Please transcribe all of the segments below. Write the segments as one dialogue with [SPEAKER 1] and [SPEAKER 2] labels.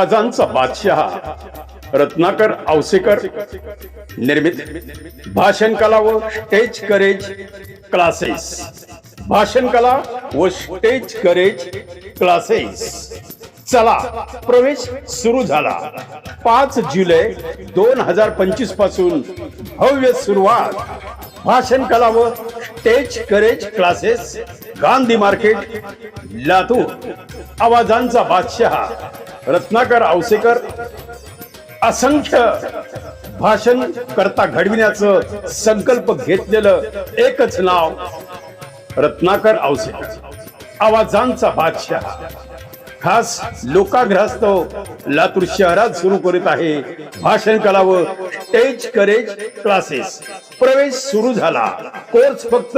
[SPEAKER 1] आवाजांचा बादशहा रत्नाकर औसेकर निर्मित भाषण कला व स्टेज करेज क्लासेस. भाषण कला व स्टेज करेज क्लासेस. चला प्रवेश सुरू झाला. पाच जुलै दोन हजार पंचवीसपासून भव्य सुरुवात. भाषण कला व stage courage classes Gandhi market Latur. आवाजांचा बादशहा रत्नाकर औसेकर असंख्य भाषण करता घडविण्याचं संकल्प घेतलेलं एकच नाव रत्नाकर औसेकर आवाजांचा बादशहा. खास लोकाग्रस्त लातूर शहरात सुरू करीत आहे भाषण कला व स्टेज करेज क्लासेस प्रवेश सुरू झाला. कोर्स फक्त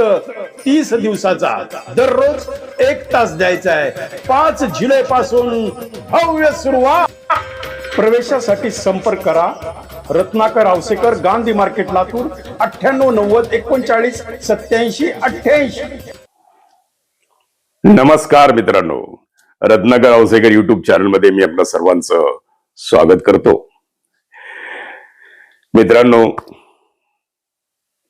[SPEAKER 1] तीस दिवसाचा. दररोज एक तास द्यायचा आहे. पाच जुलै पासून भव्य सुरुवात. प्रवेशासाठी संपर्क करा. रत्नाकर आवसेकर गांधी मार्केट लातूर. अठ्ठ्याण्णव नव्वद एकोणचाळीस सत्याऐंशी अठ्ठ्याऐंशी.
[SPEAKER 2] नमस्कार मित्रांनो. रत्नाकर औसेकर युट्यूब चॅनलमध्ये मी आपलं सर्वांचं स्वागत करतो. मित्रांनो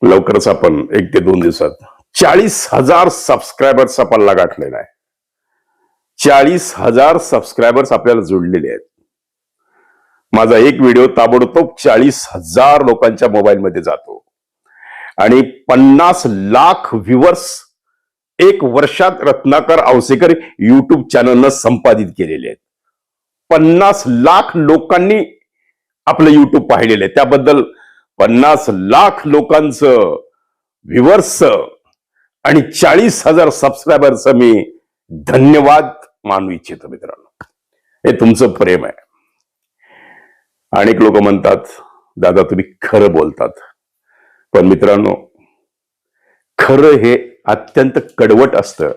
[SPEAKER 2] लवकरच आपण एक ते दोन दिवसात चाळीस हजार सबस्क्रायबर्सचा पल्ला गाठलेला आहे. चाळीस हजार सबस्क्रायबर्स आपल्याला जोडलेले आहेत. माझा एक व्हिडिओ ताबडतोब चाळीस हजार लोकांच्या मोबाईलमध्ये जातो. आणि पन्नास लाख व्ह्युअर्स एक वर्षात रत्नाकर औसेकर युट्यूब चॅनलनं संपादित केलेले आहेत. पन्नास लाख लोकांनी आपलं युट्यूब पाहिलेलं आहे. त्याबद्दल पन्नास लाख लोकांचं व्ह्युअर्स आणि चाळीस हजार सबस्क्रायबरचं मी धन्यवाद मानू इच्छितो मित्रांनो. हे तुमचं प्रेम आहे. अनेक लोक म्हणतात दादा तुम्ही खरं बोलतात. पण मित्रांनो खरं हे अत्यंत कडवट असतं.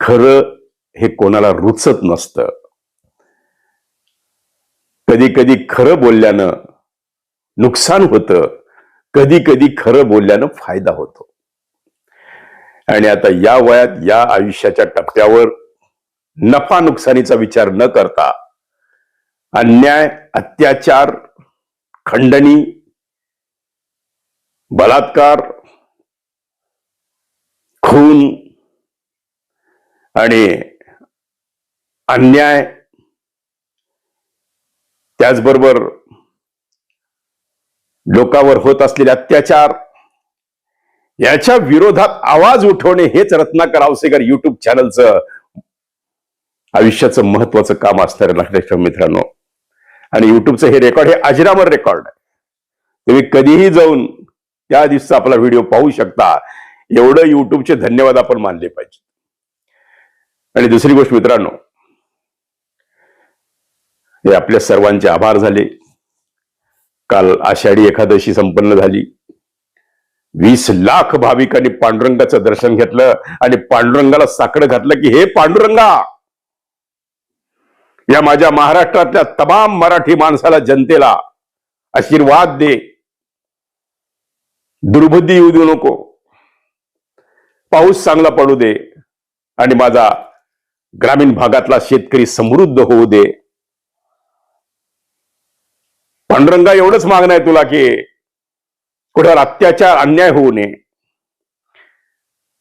[SPEAKER 2] खरं हे कोणाला रुचत नसतं. कधी कधी खरं बोलल्यानं नुकसान होतं. कधी कधी खरं बोलल्यानं फायदा होतो. आणि आता या वयात या आयुष्याच्या टप्प्यावर नफा नुकसानीचा विचार न करता अन्याय अत्याचार खंडणी बलात्कार खून आणि अन्याय त्याचबरोबर लोकांवर होत असलेले अत्याचार याच्या विरोधात आवाज उठवणे हेच रत्नाकर आवसेकर युट्यूब चॅनलचं आयुष्याचं महत्वाचं काम असणार लक्षात मित्रांनो. आणि युट्यूबचं हे रेकॉर्ड हे अजरामर रेकॉर्ड आहे तुम्ही कधीही जाऊन त्या दिवसाचा आपला व्हिडिओ पाहू शकता. एवढं युट्यूबचे धन्यवाद आपण मानले पाहिजे आणि दुसरी गोष्ट मित्रांनो हे आपल्या सर्वांचे आभार झाले. काल आषाढी एकादशी संपन्न झाली. वीस लाख भाविकांनी पांडुरंगाचं दर्शन घेतलं आणि पांडुरंगाला साकडं घातलं की हे पांडुरंगा! या माझ्या महाराष्ट्रातल्या तमाम मराठी माणसाला जनतेला आशीर्वाद दे. दुर्बुद्धी येऊ देऊ नको. पाऊस चांगला पडू दे आणि माझा ग्रामीण भागातला शेतकरी समृद्ध होऊ दे. पांडुरंगा एवढंच मागणं आहे तुला की कुठे अत्याचार अन्याय होऊ नये.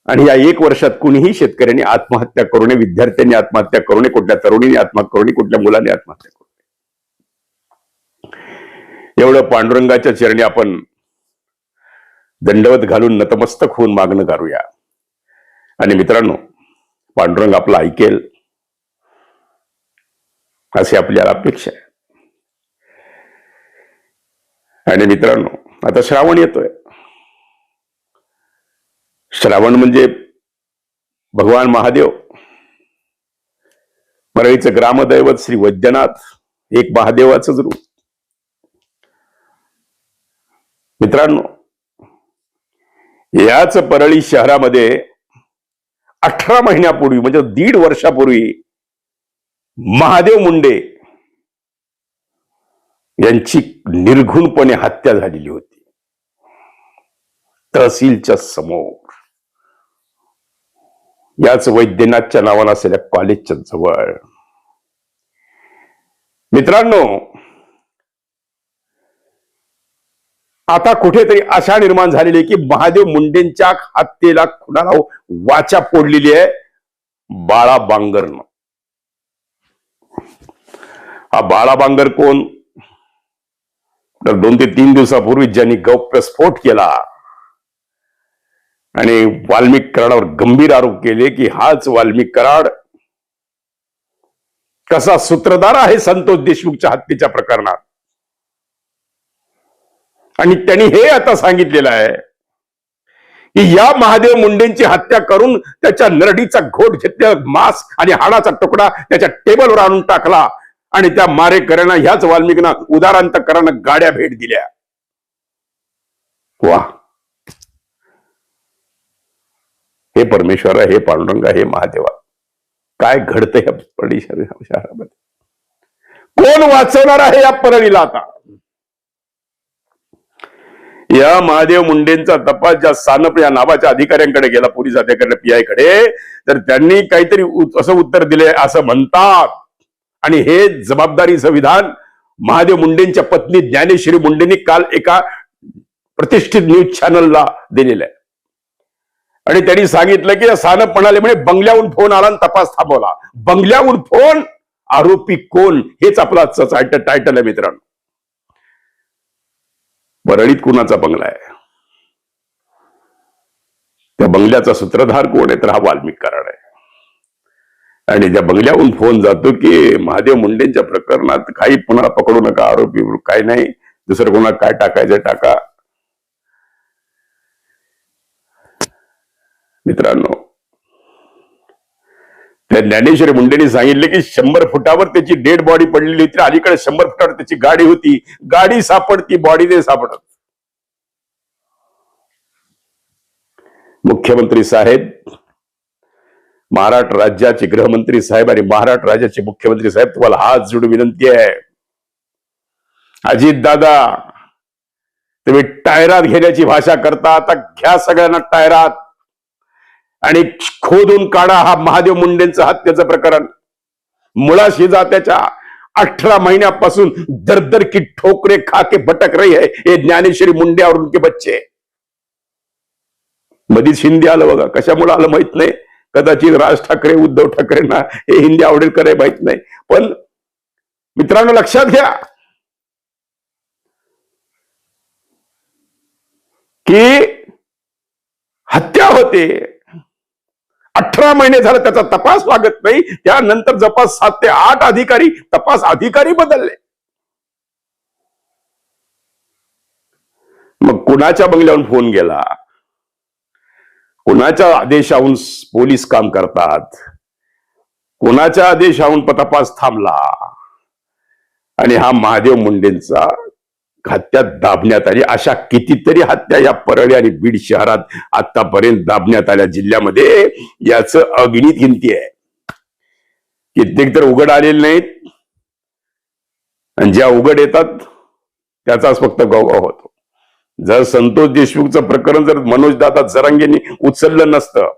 [SPEAKER 2] आणि या एक वर्षात कुणीही शेतकऱ्यांनी आत्महत्या करू नये विद्यार्थ्यांनी आत्महत्या करू नये कुठल्या तरुणीने आत्महत्या करू नये कुठल्या मुलाने आत्महत्या करू नये. एवढं पांडुरंगाच्या चरणी आपण दंडवत घालून नतमस्तक होऊन मागणं करूया. आणि मित्रांनो पांडुरंग आपला ऐकेल अशी आपल्याला अपेक्षा आहे. आणि मित्रांनो आता श्रावण येतोय. श्रावण म्हणजे भगवान महादेव. परळीचं ग्रामदैवत श्री वैद्यनाथ एक महादेवाचंच रूप. मित्रांनो याच परळी शहरामध्ये अठरा महिन्यापूर्वी म्हणजे दीड वर्षापूर्वी महादेव मुंडे यांची निर्घुणपणे हत्या झालेली होती. तहसीलच्या समोर. याच वैद्यनाथच्या नावानं असलेल्या कॉलेजच्या जवळ. मित्रांनो आता कुठेतरी आशा निर्माण झालेली आहे की महादेव मुंडेंच्या हत्येला खुणाला वाचा फोडलेली आहे? बाळा बांगरनं हा बाळा बांगर कोण? तर दोन ते तीन दिवसापूर्वी ज्यांनी गौप्यस्फोट केला आणि वाल्मिक कराडावर गंभीर आरोप केले की हाच वाल्मिक कराड कसा सूत्रधार आहे संतोष देशमुखच्या हत्येच्या प्रकरणात? आणि त्यांनी हे आता सांगितलेलं आहे की या महादेव मुंडेंची हत्या करून त्याच्या नरडीचा घोट घेतल्या मांस आणि हाडाचा तुकडा त्याच्या टेबलवर आणून टाकला आणि त्या मारेकऱ्यांना ह्याच वाल्मिकीना उदारांतकरांना गाड्या भेट दिल्या. वा. हे परमेश्वरा हे पांडुरंगा हे महादेवा काय घडतं या परळी शहरामध्ये कोण वाचवणार आहे या परळीला आता? या महादेव मुंडेंचा तपास ज्या सानप या नावाच्या अधिकाऱ्यांकडे गेला पोलीस अधिकाऱ्या पी कडे तर त्यांनी काहीतरी असं उत्तर दिले असं म्हणतात. आणि हे जबाबदारीचं विधान महादेव मुंडेंच्या पत्नी ज्ञानेश्वरी मुंडेंनी काल एका प्रतिष्ठित न्यूज चॅनलला दिलेलं आहे. आणि त्यांनी सांगितलं की सानप म्हणाले म्हणजे बंगल्याहून फोन आला आणि तपास थांबवला. बंगल्याहून फोन? आरोपी कोण? हेच आपला आजचं टायटल आहे मित्रांनो. परळीत कुणाचा बंगला आहे? त्या बंगल्याचा सूत्रधार कोण आहे? तर हा वाल्मिक कराड आहे. आणि त्या बंगल्याहून फोन जातो की महादेव मुंडेंच्या प्रकरणात काही पुन्हा पकडू नका आरोपी काय नाही दुसरं कोणाला काय टाकायचं टाका. मित्रांनो ज्ञानेश्वर मुंडेने सांगितले की शंभर फुटावर त्याची डेड बॉडी पडलेली होती अलीकडे शंभर फुटावर त्याची गाडी होती. गाडी सापडती बॉडी नाही सापडत. मुख्यमंत्री साहेब महाराष्ट्र राज्याचे गृहमंत्री साहेब आणि महाराष्ट्र राज्याचे मुख्यमंत्री साहेब तुम्हाला हात जोडून विनंती आहे. अजित दादा तुम्ही टायरात घेण्याची भाषा करता आता घ्या सगळ्यांना टायरात. आणि खोदून काढा हा महादेव मुंडेंचं हत्येचं प्रकरण. मुळाशी त्याच्या अठरा महिन्यापासून दरदर की ठोकरे खा के भटक रही है ये ज्ञानेश्वरी मुंडे और उनके बच्चे. मधीच हिंदी आलं बघा कशामुळे आलं माहीत नाही. कदाचित राज ठाकरे उद्धव ठाकरेंना हे हिंदी आवडेल करे माहीत नाही. पण मित्रांनो लक्षात घ्या. की हत्या होते. अठरा महिने झाले त्याचा तपास लागत नाही. त्यानंतर जपास सात ते आठ अधिकारी तपास अधिकारी बदलले. मग कुणाच्या बंगल्याहून फोन गेला? कुणाच्या आदेशाहून पोलीस काम करतात? कुणाच्या आदेशाहून तपास थांबला? आणि हा महादेव मुंडेंचा हत्यात दाबण्यात आली. अशा कितीतरी हत्या या परळी आणि बीड शहरात आतापर्यंत दाबण्यात आल्या जिल्ह्यामध्ये. याच अगणित गिनती आहे. कित्येक तर उघड आलेले नाहीत. आणि ज्या उघड येतात त्याचाच फक्त गौरव होतो. जर संतोष देशमुखचं प्रकरण जर मनोजदादा जरांगेंनी उचललं नसतं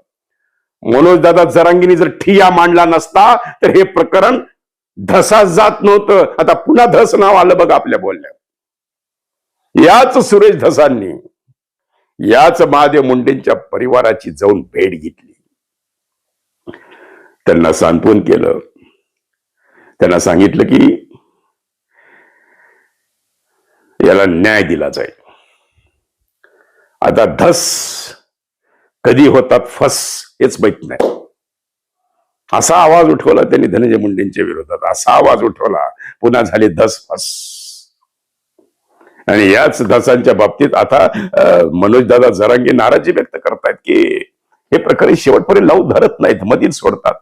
[SPEAKER 2] मनोजदादा जरांगेंनी जर ठिया मांडला नसता तर हे प्रकरण धसास जात नव्हतं. आता पुन्हा धस नाव आलं बघा आपल्या बोलण्यात याच सुरेश धसांनी याच महादेव मुंडेंच्या परिवाराची जाऊन भेट घेतली. त्यांना सांत्वन केलं. त्यांना सांगितलं की याला न्याय दिला जाईल. आता धस कधी होतात फस हेच माहीत नाही. असा आवाज उठवला त्यांनी धनंजय मुंडेंच्या विरोधात. असा आवाज उठवला पुन्हा झाले धस फस. आणि याच धसांच्या बाबतीत आता मनोजदादा झरांगे जरांगे नाराजी व्यक्त करतायत की हे प्रकरण शेवटपर्यंत लावू धरत नाहीत मधीच सोडतात.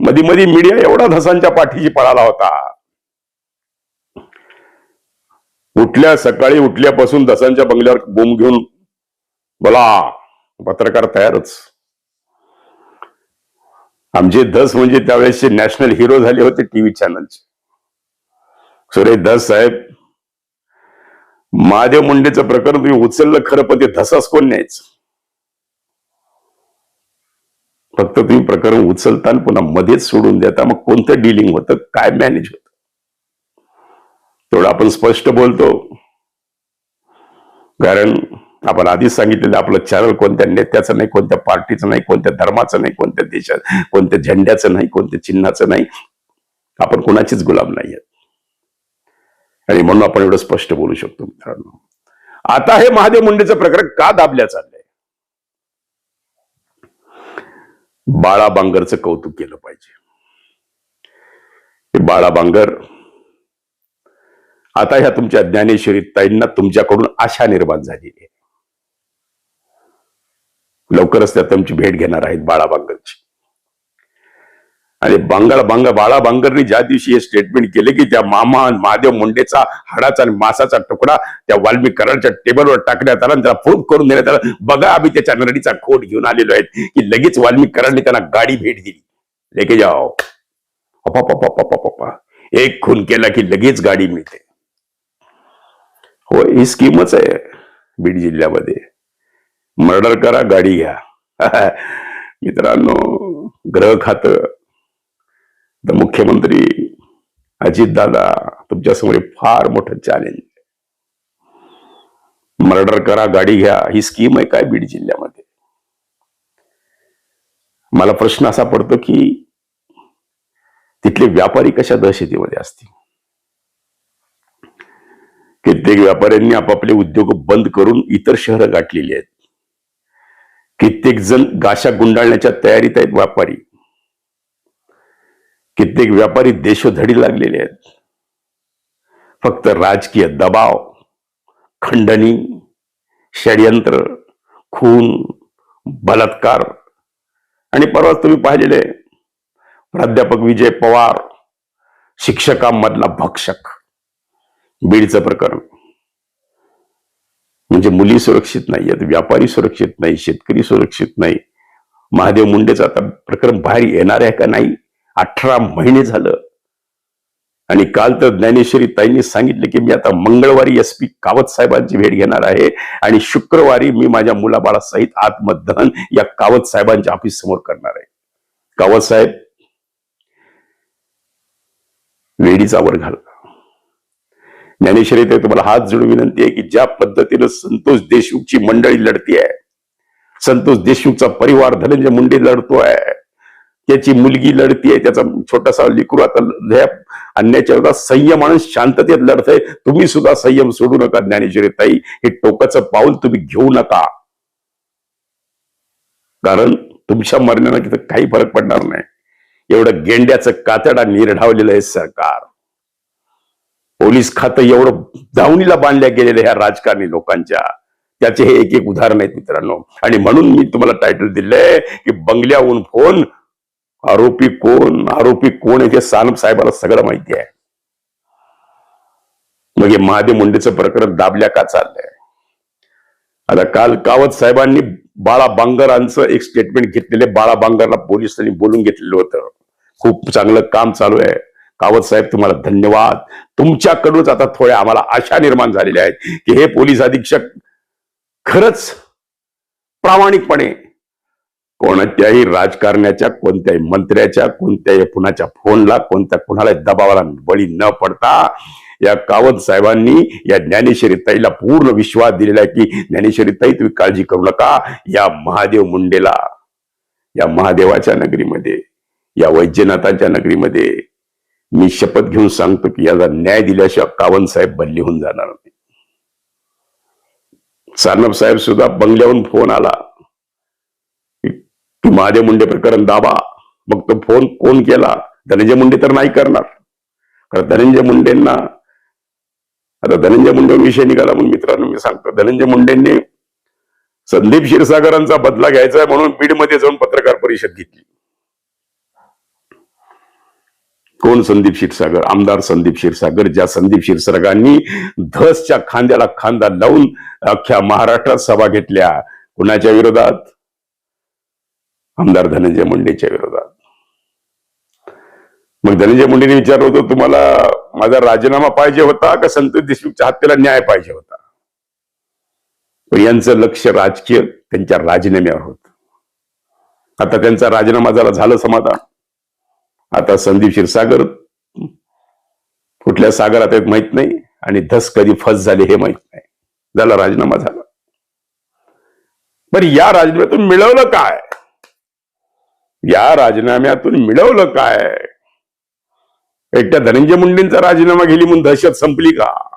[SPEAKER 2] मधी मधी मीडिया एवढा धसांच्या पाठीशी पळाला होता. उठल्या सकाळी उठल्यापासून धसांच्या बंगल्यावर बोंब घेऊन बोला पत्रकार तयारच. आमचे धस म्हणजे त्यावेळेसचे नॅशनल हिरो झाले होते टीव्ही चॅनलचे. सुरेश धस साहेब महादेव मुंडेचं प्रकरण तुम्ही उचललं खरं पण ते धसास कोण न्यायचं? फक्त तुम्ही प्रकरण उचलता आणि पुन्हा मध्येच सोडून देता मग कोणतं डिलिंग होतं? काय मॅनेज होतं? तेवढं आपण स्पष्ट बोलतो. कारण आपण आधीच सांगितलेलं आपलं चॅनल कोणत्या नेत्याचं नाही कोणत्या पार्टीचं नाही कोणत्या धर्माचं नाही कोणत्या देशात कोणत्या झेंड्याचं नाही कोणत्या चिन्हाचं नाही. आपण कोणाचीच गुलाम नाही आहेत. आणि म्हणून आपण एवढं स्पष्ट बोलू शकतो मित्रांनो. आता हे महादेव मुंडेचं प्रकरण का दाबल्या चाललंय? बाळा बांगरचं कौतुक केलं पाहिजे. बाळा बांगर आता ह्या तुमच्या ज्ञानेश्वरी ताईंना तुमच्याकडून आशा निर्माण झालेली आहे. लवकरच त्या तुमची भेट घेणार आहेत बाळा बांगरची. आणि बंगाल बंग बाळा ज्या दिवशी हे स्टेटमेंट केले की त्या मामा महादेव मुंडेचा हाडाचा आणि मासाचा तुकडा त्या वाल्मिक कराडच्या टेबलवर टाकण्यात आला त्याला प्रूफ करून देण्यात आला. बघा आम्ही त्याच्या नरडीचा खोट घेऊन आलेलो आहे की लगेच वाल्मिक कराडने त्यांना गाडी भेट दिली. लेके जाओ. पप्पा पप्पा एक खून केला की लगेच गाडी मिळते. हो ही स्कीमच आहे बीड जिल्ह्यामध्ये. मर्डर करा गाडी घ्या. मित्रांनो ग्रह खातं. तर मुख्यमंत्री अजितदादा तुमच्यासमोर फार मोठं चॅलेंज मर्डर करा गाडी घ्या ही स्कीम आहे काय बीड जिल्ह्यामध्ये? मला प्रश्न असा पडतो की तिथले व्यापारी कशा दहशतीमध्ये असतील? कित्येक व्यापाऱ्यांनी आपापले उद्योग बंद करून इतर शहरं गाठलेली आहेत. कित्येक जण गाशा गुंडाळण्याच्या तयारीत आहेत व्यापारी. कित्येक व्यापारी देशोधडी लागलेले आहेत. फक्त राजकीय दबाव खंडणी षडयंत्र खून बलात्कार आणि परवाच तुम्ही पाहिलेले प्राध्यापक विजय पवार शिक्षकांमधला भक्षक बीडचं प्रकरण. म्हणजे मुली सुरक्षित नाही आहेत व्यापारी सुरक्षित नाही शेतकरी सुरक्षित नाही. महादेव मुंडेचं आता प्रकरण बाहेर येणार आहे का नाही? अठरा महिने झालं. आणि काल तर ज्ञानेश्वरी ताईंनी सांगितले की मी आता मंगळवारी एस पी कावत साहेबांची भेट घेणार आहे आणि शुक्रवारी मी माझ्या मुलाबाळासहित आत्मदहन या कावत साहेबांच्या ऑफिस समोर करणार आहे. कावत साहेब वेडीचा वर घाल. ज्ञानेश्वरी ते तुम्हाला हात जोडून विनंती आहे की ज्या पद्धतीनं संतोष देशमुखची मंडळी लढती आहे संतोष देशमुखचा परिवार धनंजय मुंडे लढतोय त्याची मुलगी लढतीये त्याचा छोटासा लिकरू आता ह्या अन्याच्या विरोधात संयम आणि शांततेत लढतय तुम्ही सुद्धा संयम सोडू नका ज्ञानेश्वरी ताई. हे टोकाचं पाऊल तुम्ही घेऊ नका. कारण तुमच्या मरण्यानं तिथं काही फरक पडणार नाही. एवढं गेंड्याचं कातडा निर्ढावलेलं आहे सरकार. पोलीस खातं एवढं दावणीला बांधल्या गेलेलं ह्या राजकारणी लोकांच्या. त्याचे हे एक एक उदाहरण आहेत मित्रांनो. आणि म्हणून मी तुम्हाला टायटल दिलंय की बंगल्याहून फोन आरोपी कोण? आरोपी कोण आहे सानप साहेबाला सगळं माहिती आहे. मग हे महादेव मुंडेचं प्रकरण दाबल्या का चाललंय? आता काल कावत साहेबांनी बाळा बांगरांचं एक स्टेटमेंट घेतलेले बाळा बांगरला पोलिसांनी बोलून घेतलेलं होतं. खूप चांगलं काम चालू आहे. कावत साहेब तुम्हाला धन्यवाद. तुमच्याकडूनच आता थोड्या आम्हाला आशा निर्माण झालेल्या आहेत की हे पोलीस अधीक्षक खरंच प्रामाणिकपणे कोणत्याही राजकारण्याच्या कोणत्याही मंत्र्याच्या कोणत्याही कुणाच्या फोनला कोणत्या कुणाला दबावाला बळी न पडता या कावत साहेबांनी या ज्ञानेश्वरी ताईला पूर्ण विश्वास दिलेला आहे की ज्ञानेश्वरी ताई तुम्ही काळजी करू नका. या महादेव मुंडेला या महादेवाच्या नगरीमध्ये या वैद्यनाथांच्या नगरीमध्ये मी शपथ घेऊन सांगतो की याला न्याय दिल्याशिवाय कावन साहेब बदली होऊन जाणार नाही. सानप साहेब सुद्धा बंगल्याहून फोन आला. महादेव मुंडे प्रकरण दाबा. मग तो फोन कोण केला? धनंजय मुंडे तर नाही करणार. कारण धनंजय मुंडेंना आता धनंजय मुंडे विषय निघाला म्हणून मित्रांनो मी सांगतो. धनंजय मुंडेंनी संदीप क्षीरसागरांचा बदला घ्यायचा आहे म्हणून बीडमध्ये जाऊन पत्रकार परिषद घेतली. कोण संदीप क्षीरसागर? आमदार संदीप क्षीरसागर ज्या संदीप क्षीरसागरांनी धसच्या खांद्याला खांदा लावून अख्ख्या महाराष्ट्रात सभा घेतल्या. कुणाच्या विरोधात? आमदार धनंजय मुंडेच्या विरोधात. मग धनंजय मुंडेने विचारलं होतं तुम्हाला माझा राजीनामा पाहिजे होता का संतोष देशमुखच्या हत्येला न्याय पाहिजे होता? पण यांचं लक्ष राजकीय त्यांच्या राजीनाम्यावर होत. आता त्यांचा राजीनामा झाला झालं समाधान. आता संदीप क्षीरसागर कुठल्या सागरात आहेत माहीत नाही आणि धस कधी फस झाली हे माहीत नाही. झाला राजीनामा झाला. बरं या राजीनाम्यातून मिळवलं काय? या राजीनाम्यातून मिळवलं काय? एकट्या धनंजय मुंडेंचा राजीनामा गेली म्हणून दहशत संपली का?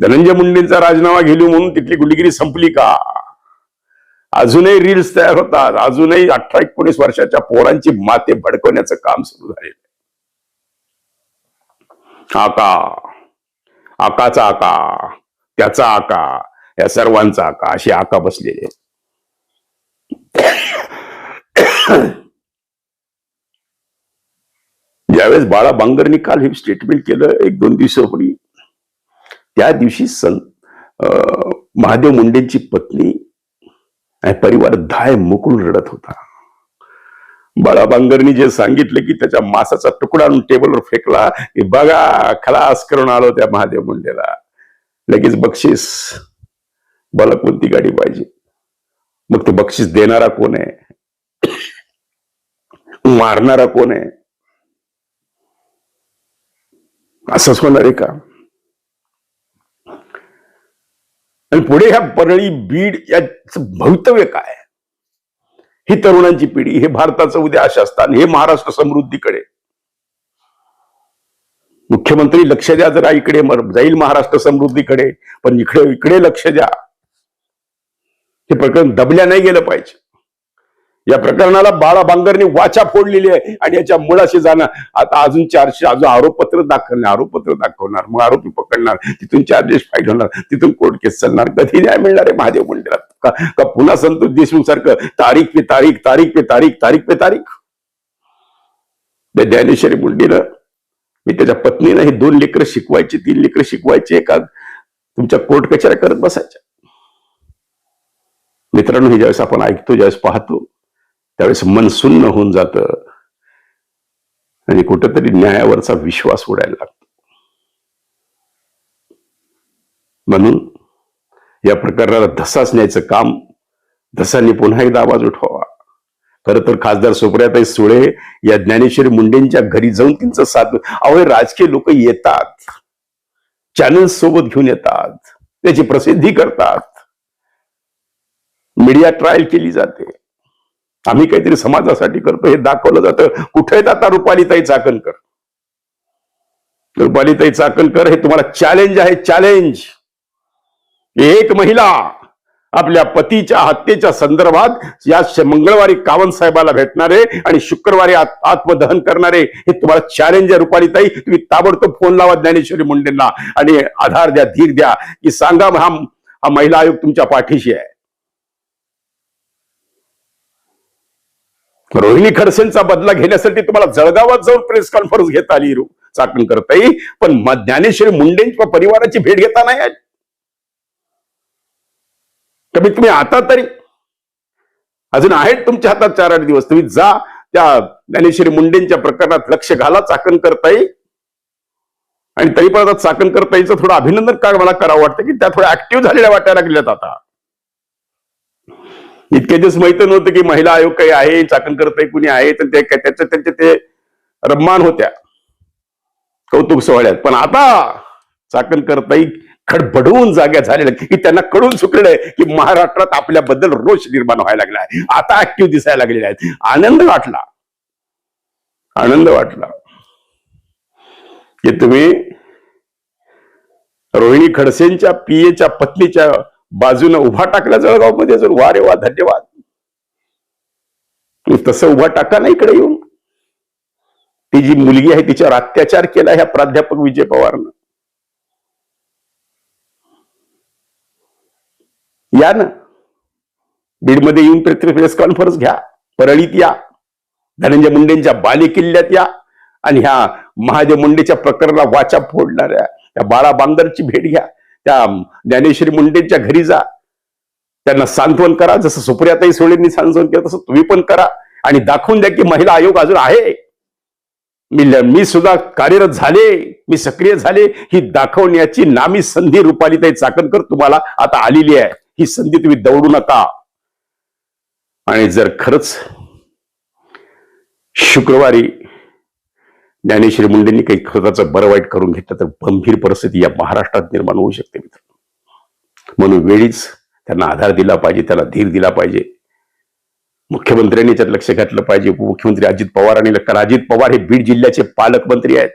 [SPEAKER 2] धनंजय मुंडेंचा राजीनामा गेली म्हणून तिथली गुंडगिरी संपली का? अजूनही रील्स तयार होतात. अजूनही अठरा एकोणीस वर्षाच्या पोरांची माते भडकवण्याचं काम सुरू झालेलं आका. आकाचा आका. त्याचा आका. या सर्वांचा आका. अशी आका बसलेली आहे. ज्यावेळेस बाळा बांगरनी काल हे स्टेटमेंट केलं एक दोन दिवसापूर्वी त्या दिवशी सं महादेव मुंडेंची पत्नी आणि परिवार धाय मोकळून रडत होता. बाळा बांगरनी जे सांगितलं की त्याच्या मासाचा तुकडा आणून टेबलवर फेकला की बघा खलास करून आलो त्या महादेव मुंडेला. लगेच बक्षीस मला कोणती गाडी पाहिजे? मग ते बक्षीस देणारा कोण आहे? मारणारा कोण आहे? असंच होणार आहे का? आणि पुढे ह्या परळी बीड याच भवितव्य काय? ही तरुणांची पिढी हे भारताचं उद्या आशास्थान हे महाराष्ट्र समृद्धीकडे. मुख्यमंत्री लक्ष द्या जरा इकडे मर- जाईल महाराष्ट्र समृद्धीकडे पण इकडे इकडे लक्ष द्या. हे प्रकरण दबल्या नाही गेलं पाहिजे. या प्रकरणाला बाळा बांगरने वाचा फोडलेली आहे आणि याच्या मुळाशी जाणं. आता अजून चारशे अजून आरोपपत्र दाखवणार आरोपपत्र दाखवणार मग आरोपी पकडणार तिथून चार्जेस फाईल होणार तिथून कोर्ट केस चालणार. कधी न्याय मिळणार आहे महादेव मंदिरात का का पुन्हा संतोष देशमुख सारखं तारीख पे तारीख तारीख पे तारीख तारीख पे तारीख? त्या ज्ञानेश्वरी मुंडीनं मी त्याच्या पत्नीनं हे दोन लेकरं शिकवायची तीन लेकरं शिकवायची एका तुमच्या कोर्ट कचऱ्या करत बसायच्या. मित्रांनो हे ज्यावेळेस आपण ऐकतो ज्यावेळेस पाहतो त्यावेळेस मन सुन्न होऊन जातं. आणि कुठंतरी न्यायावरचा विश्वास उडायला लागतो. म्हणून या प्रकरणाला धसाच न्यायचं काम धसांनी पुन्हा एकदा आवाज उठवावा. खर तर खासदार सुप्रियाताई सुळे या ज्ञानेश्वरी मुंडेंच्या घरी जाऊन त्यांचं साथ अवय राजकीय लोक येतात. चॅनल सोबत घेऊन येतात. त्याची प्रसिद्धी करतात. मीडिया ट्रायल केली जाते. आम्ही काहीतरी समाजासाठी करतो हे दाखवलं जातं. कुठे आता रुपालीताई चाकणकर? रुपालीताई चाकणकर हे तुम्हाला चॅलेंज आहे चॅलेंज एक महिला आपल्या पतीच्या हत्येच्या संदर्भात या श- मंगळवारी कावंत साहेबाला भेटणारे आणि शुक्रवारी आत- आत्मदहन करणारे हे तुम्हाला चॅलेंज आहे रुपालीताई. तुम्ही ताबडतोब फोन लावा ज्ञानेश्वरी मुंडेंना आणि आधार द्या धीर द्या की सांगा हा हा महिला आयोग तुमच्या पाठीशी आहे. रोहिणी खडसेंचा बदला घेण्यासाठी तुम्हाला जळगावात जाऊन प्रेस कॉन्फरन्स घेता आली चाकण करता येईल पण ज्ञानेश्वरी मुंडेंच्या परिवाराची भेट घेता नाही आली. कमीत कमी आता तरी अजून आहेत तुमच्या हातात चार आठ दिवस. तुम्ही जा त्या ज्ञानेश्वरी मुंडेंच्या प्रकरणात लक्ष घाला चाकण करता येईल आणि तरी पण आता चाकण करता येईचं थोडं अभिनंदन का मला करावं वाटतं की त्या थोड्या ऍक्टिव्ह झालेल्या वाटायला लागल्यात आता. इतके दिवस माहीत नव्हतं की महिला आयोग काही आहे चाकण करताय कुणी आहे तर ते त्यांचे ते रम्मान होत्या. कौतुक सोहळ्यात. पण आता चाकण करताई खडबडवून जाग्या झालेल्या की त्यांना कळून चुकलेलं आहे की महाराष्ट्रात आपल्याबद्दल रोष निर्माण व्हायला लागला आहे. आता ऍक्टिव्ह दिसायला लागलेले आहेत. आनंद वाटला. आनंद वाटला. की तुम्ही रोहिणी खडसेंच्या पीएच्या पत्नीच्या बाजूने उभा टाकला जळगावमध्ये जर वा रे वा धन्यवाद. तू तसं उभा टाका ना इकडे येऊन. ती जी मुलगी आहे तिच्यावर अत्याचार केला ह्या प्राध्यापक विजय पवारनं. या ना. बीडमध्ये येऊन प्रेस कॉन्फरन्स घ्या. परळीत या. धनंजय मुंडेंच्या बालेकिल्ल्यात या. आणि ह्या महादेव मुंडेच्या प्रकरणाला वाचा फोडणाऱ्या. या बाळा बांगरची भेट घ्या. त्या ज्ञानेश्वरी मुंडेंच्या घरी जा. त्यांना सांत्वन करा. जसं सुप्रियाताई सोळेंनी सांत्वन केलं तसं तुम्ही पण करा. आणि दाखवून द्या की महिला आयोग अजून आहे. मी मी सुद्धा कार्यरत झाले. मी सक्रिय झाले. ही दाखवण्याची नामी संधी रुपालीताई चाकणकर तुम्हाला आता आलेली आहे. ही संधी तुम्ही दौडू नका. आणि जर खरंच शुक्रवारी ज्ञानेश्वरी मुंडेंनी काही स्वतःचं बरं वाईट करून घेतलं तर गंभीर परिस्थिती या महाराष्ट्रात निर्माण होऊ शकते मित्र. म्हणून वेळीच त्यांना आधार दिला पाहिजे त्याला धीर दिला पाहिजे. मुख्यमंत्र्यांनी त्यात लक्ष घातलं पाहिजे. उपमुख्यमंत्री अजित पवार आणि कारण अजित पवार हे बीड जिल्ह्याचे पालकमंत्री आहेत.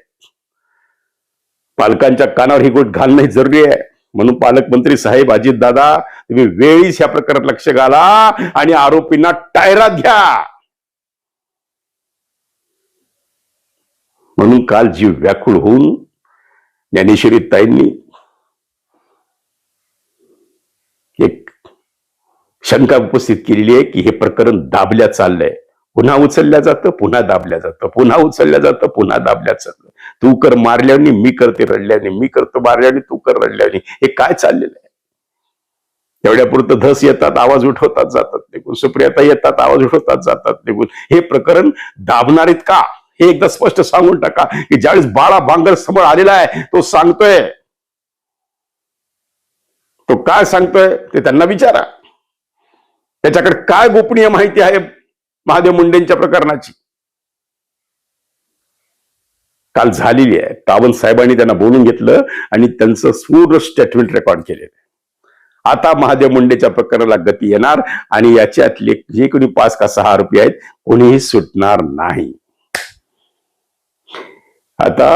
[SPEAKER 2] पालकांच्या कानावर ही गोष्ट घालणं जरुरी आहे. म्हणून पालकमंत्री साहेब अजित दादा तुम्ही वेळीच या प्रकारात लक्ष घाला आणि आरोपींना टायरात घ्या. म्हणून काल जीव व्याकुळ होऊन ज्ञानेश्वरी ताईंनी एक शंका उपस्थित केलेली आहे की हे प्रकरण दाबल्या चाललंय. पुन्हा उचलल्या जातं पुन्हा दाबल्या जातं पुन्हा उचलल्या जातं पुन्हा दाबल्या चाललं तू कर मारल्याने मी करते रडल्याने मी करतो मारल्याने तू कर रडल्याने. हे काय चाललेलं आहे? तेवढ्यापुरतं धस येतात आवाज उठवतात जातात निघून. सुप्रियाता येतात आवाज उठवतात जातात निघून. हे प्रकरण दाबणार आहेत का? हे एकदा स्पष्ट सांगून टाका की ज्यावेळेस बाळा बांगर समोर आलेला आहे तो सांगतोय. तो काय सांगतोय ते त्यांना विचारा. त्याच्याकडे काय गोपनीय माहिती आहे महादेव मुंडेंच्या प्रकरणाची? काल झालेली आहे. तावंत साहेबांनी त्यांना बोलून घेतलं आणि त्यांचं पूर्ण स्टेटमेंट रेकॉर्ड केलेलं आहे. आता महादेव मुंडेच्या प्रकरणाला गती येणार आणि याच्यातले जे कोणी पाच का सहा आरोपी आहेत कोणीही सुटणार नाही. आता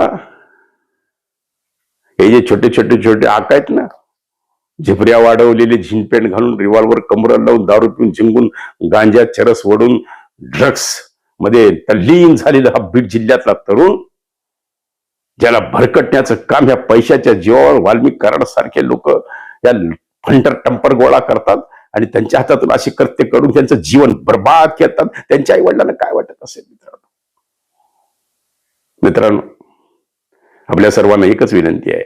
[SPEAKER 2] हे जे छोटे छोटे छोटे आक आहेत ना झिपऱ्या वाढवलेले झिनपेंट घालून रिव्हॉल्वर कमर लावून दारू पिऊन झिंगून गांजा चरस ओढून ड्रग्समध्ये तल्लीन झालेला हा बीड जिल्ह्यातला तरुण ज्याला भरकटण्याचं काम ह्या पैशाच्या जीवावर वाल्मिक कराड सारखे लोक या फंटर टंपर गोळा करतात आणि त्यांच्या हातातून असे कृत्य करून त्यांचं जीवन बर्बाद करतात. त्यांच्या आई वडिलांना काय वाटत असेल मित्रांनो? मित्रांनो आपल्या सर्वांना एकच विनंती आहे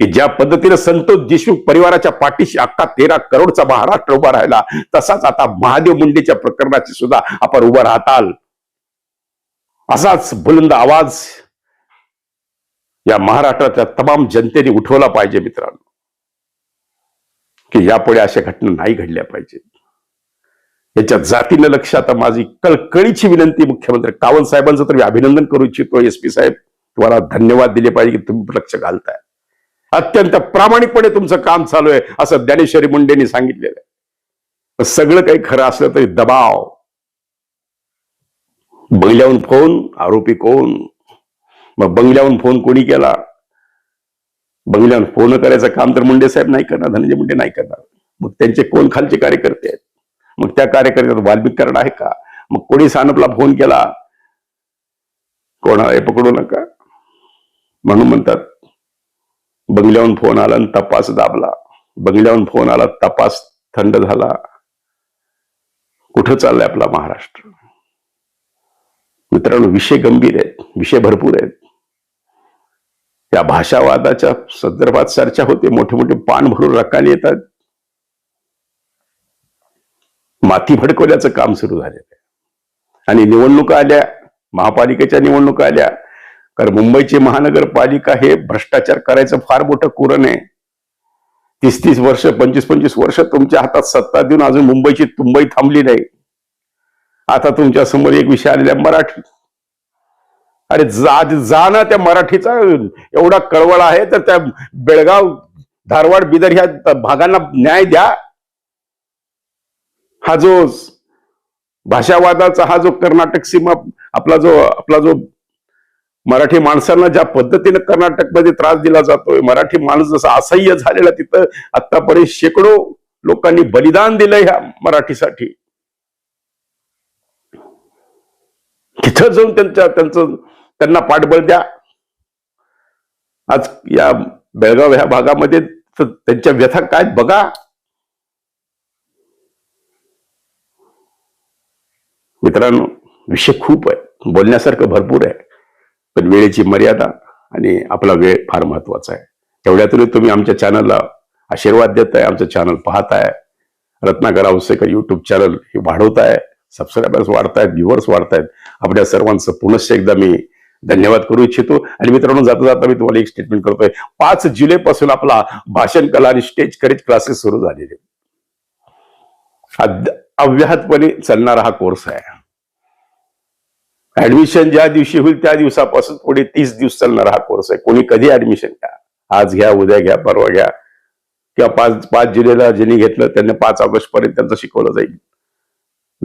[SPEAKER 2] की ज्या पद्धतीने संतोष देशमुख परिवाराच्या पाठीशी अख्खा तेरा करोडचा महाराष्ट्र उभा राहिला तसाच आता महादेव मुंडेच्या प्रकरणाची सुद्धा आपण उभा राहताल. असाच बुलंद आवाज या महाराष्ट्राच्या तमाम जनतेने उठवला पाहिजे मित्रांनो की यापुढे अशा घटना नाही घडल्या पाहिजेत. याच्या जातीनं लक्ष. आता माझी कळकळीची विनंती मुख्यमंत्री कावल साहेबांचं तर मी अभिनंदन करू इच्छितो. एस पी साहेब तुम्हाला धन्यवाद दिले पाहिजे की तुम्ही लक्ष घालताय. अत्यंत प्रामाणिकपणे तुमचं काम चालू आहे असं ज्ञानेश्वरी मुंडेंनी सांगितलेलं आहे. सगळं काही खरं असलं तरी दबाव. बंगल्याहून फोन आरोपी कोण? मग बंगल्याहून फोन कोणी केला? बंगल्याहून फोन करायचं काम तर मुंडे साहेब नाही करणार धनंजय मुंडे नाही करणार. मग त्यांचे कोण खालचे कार्यकर्ते आहेत? मग त्या कार्यकर्त्यात वाल्मिक कारण आहे का? मग कोणी सानपला फोन केला? कोणाला हे पकडू नका. म्हणून म्हणतात बंगल्याहून फोन आला आणि तपास दाबला. बंगल्याहून फोन आला तपास थंड झाला. कुठं चाललाय आपला महाराष्ट्र? मित्रांनो विषय गंभीर आहेत विषय भरपूर आहेत. त्या भाषावादाच्या संदर्भात चर्चा होते मोठे मोठे पान भरून रकाने येतात. माती भडकवल्याचं काम सुरू झालेलं आहे. आणि निवडणुका आल्या महापालिकेच्या निवडणुका आल्या. कारण मुंबईची महानगरपालिका हे भ्रष्टाचार करायचं फार मोठं कुरण आहे तीस तीस वर्ष पंचवीस पंचवीस वर्ष तुमच्या हातात सत्ता देऊन अजून मुंबईची तुंबई थांबली नाही. आता तुमच्यासमोर एक विषय आलेला मराठी. अरे जा जा ना त्या मराठीचा एवढा कळवळ आहे तर त्या बेळगाव धारवाड बिदर ह्या भागांना न्याय द्या. हा जो भाषावादाचा हा जो कर्नाटक सीमा आपला जो आपला जो मराठी माणसांना ज्या पद्धतीने कर्नाटकमध्ये त्रास दिला जातोय मराठी माणूस जसा असह्य झालेला तिथं आतापर्यंत शेकडो लोकांनी बलिदान दिलं ह्या मराठीसाठी. तिथं जाऊन त्यांच्या त्यांचं त्यांना पाठबळ द्या. आज या बेळगाव ह्या भागामध्ये त्यांच्या व्यथा काय? बघा. मित्रांनो विषय खूप आहे. बोलण्यासारखं भरपूर आहे. पण वेळेची मर्यादा आणि आपला वेळ फार महत्त्वाचा आहे. तेवढ्यातून तुम्ही आमच्या चॅनलला आशीर्वाद देत आहे आमचं चॅनल पाहताय. रत्नाकर औसेकर युट्यूब चॅनल हे वाढवताय. सबस्क्रायबर्स वाढतायत व्ह्युअर्स वाढतायत. आपल्या सर्वांचं पुनश्च एकदा मी धन्यवाद करू इच्छितो. आणि मित्रांनो जाता जाता मी तुम्हाला एक स्टेटमेंट करतोय. पाच जुलै पासून आपला भाषण कला आणि स्टेज करेज क्लासेस सुरू झालेले. अव्याहतपणे चालणारा हा कोर्स आहे. ऍडमिशन ज्या दिवशी होईल त्या दिवसापासून पुढे तीस दिवस चालणारा हा कोर्स आहे. कोणी कधी ऍडमिशन घ्या? आज घ्या उद्या घ्या परवा घ्या. किंवा पाच पाच जुलैला ज्यांनी घेतलं त्यांना पाच ऑगस्ट पर्यंत त्यांचं शिकवलं जाईल.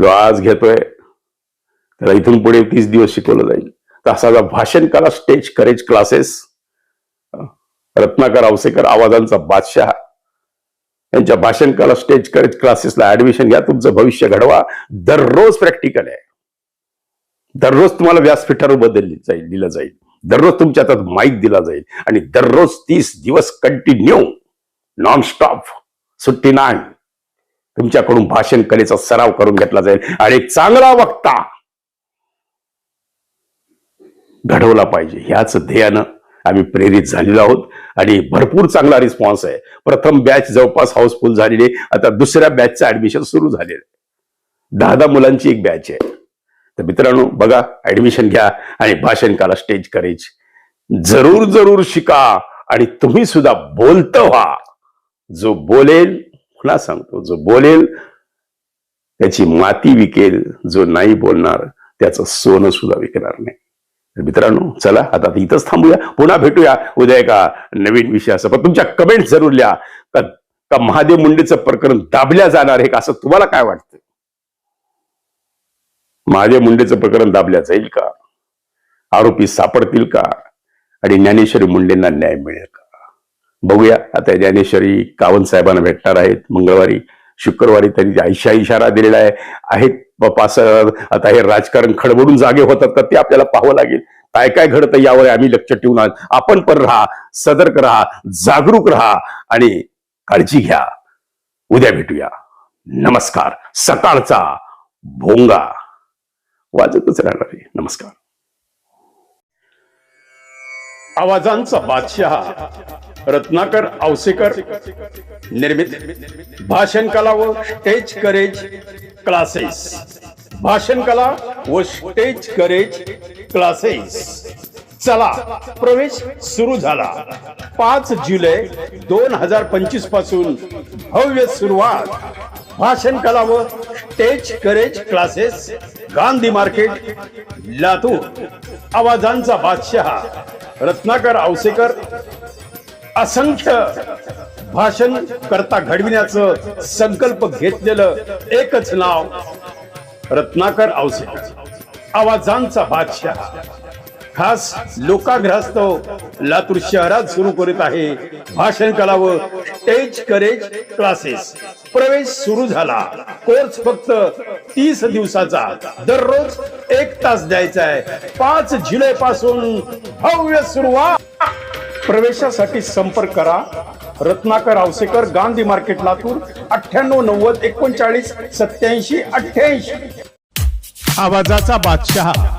[SPEAKER 2] जो आज घेतोय त्याला इथून पुढे तीस दिवस शिकवलं जाईल. तर असा जो भाषण कला stage courage classes Ratnakar Awasekar आवाजांचा बादशाह. यांच्या भाषण कला स्टेज करेज क्लासेसला ऍडमिशन घ्या तुमचं भविष्य घडवा. दररोज प्रॅक्टिकल आहे. दररोज तुम्हाला व्यासपीठावर बदलली जाईल दिलं जाईल. दररोज तुमच्या हातात माईक दिला जाईल. आणि दररोज तीस दिवस कंटिन्यू नॉन स्टॉप सुट्टी नाही. तुमच्याकडून भाषण कलेचा सराव करून घेतला जाईल. आणि एक चांगला वक्ता घडवला पाहिजे. ह्याच ध्येयानं आम्ही प्रेरित झालेलो आहोत आणि भरपूर चांगला रिस्पॉन्स आहे. प्रथम बॅच जवळपास हाऊसफुल झालेली आता दुसऱ्या बॅचचं ऍडमिशन सुरू झालेलं आहे. दहा दहा मुलांची एक बॅच आहे. तर मित्रांनो बघा ऍडमिशन घ्या आणि भाषणकाला स्टेज करेज जरूर जरूर शिका आणि तुम्ही सुद्धा बोलत व्हा. जो बोलेल पुन्हा सांगतो जो बोलेल त्याची माती विकेल. जो नाही बोलणार त्याचं सोनं सुद्धा विकणार नाही. मित्रांनो चला आता इथंच थांबूया. पुन्हा भेटूया उद्या एका नवीन विषयासह पण तुमच्या कमेंट जरूर लिहा. का का महादेव मुंडेचं प्रकरण दाबल्या जाणार आहे का? असं तुम्हाला काय वाटतं? महादेव मुंडेचं प्रकरण दाबल्या जाईल का? आरोपी सापडतील का? आणि ज्ञानेश्वरी मुंडेंना न्याय मिळेल का? बघूया. आता ज्ञानेश्वरी कावंत साहेबांना भेटणार आहेत मंगळवारी. शुक्रवारी त्यांनी आयशा इशारा दिलेला आहे. आहेत बाप्पा आता हे राजकारण खडबडून जागे होतात का ते आपल्याला पाहावं लागेल. काय काय घडतं यावर आम्ही लक्ष ठेवून आहोत. आपण पण राहा सतर्क राहा जागरूक राहा आणि काळजी घ्या. उद्या भेटूया. नमस्कार. सकाळचा भोंगा. वाजतच राहणार नमस्कार.
[SPEAKER 1] आवाजांचा बादशाह रत्नाकर औसेकर निर्मित भाषण कला व स्टेज करेज क्लासेस भाषण कला व स्टेज करेज क्लासेस चला. प्रवेश सुरू झाला. पाच जुलै दोन हजार पंचवीसपासून भव्य सुरुवात. भाषण कला व stage courage classes Gandhi market Latur. आवाजांचा बादशहा रत्नाकर औसेकर असंख्य भाषण करता घडविण्याचं संकल्प घेतलेलं एकच नाव रत्नाकर आवसेकर. आवाजांचा बादशाह. खास लोकाग्रस्त लातूर शहरात सुरू करीत आहे भाषण कला व स्टेज करेज क्लासेस प्रवेश सुरू झाला. कोर्स फक्त तीस दिवसाचा. दररोज एक तास द्यायचा आहे. पाच जुलै पासून भव्य सुरुवात. प्रवेशासाठी संपर्क करा. रत्नाकर आवसेकर गांधी मार्केट लातूर. अठ्ठ्याण्णव नव्वद एकोणचाळीस सत्याऐंशी अठ्ठ्याऐंशी. आवाजाचा बादशाह.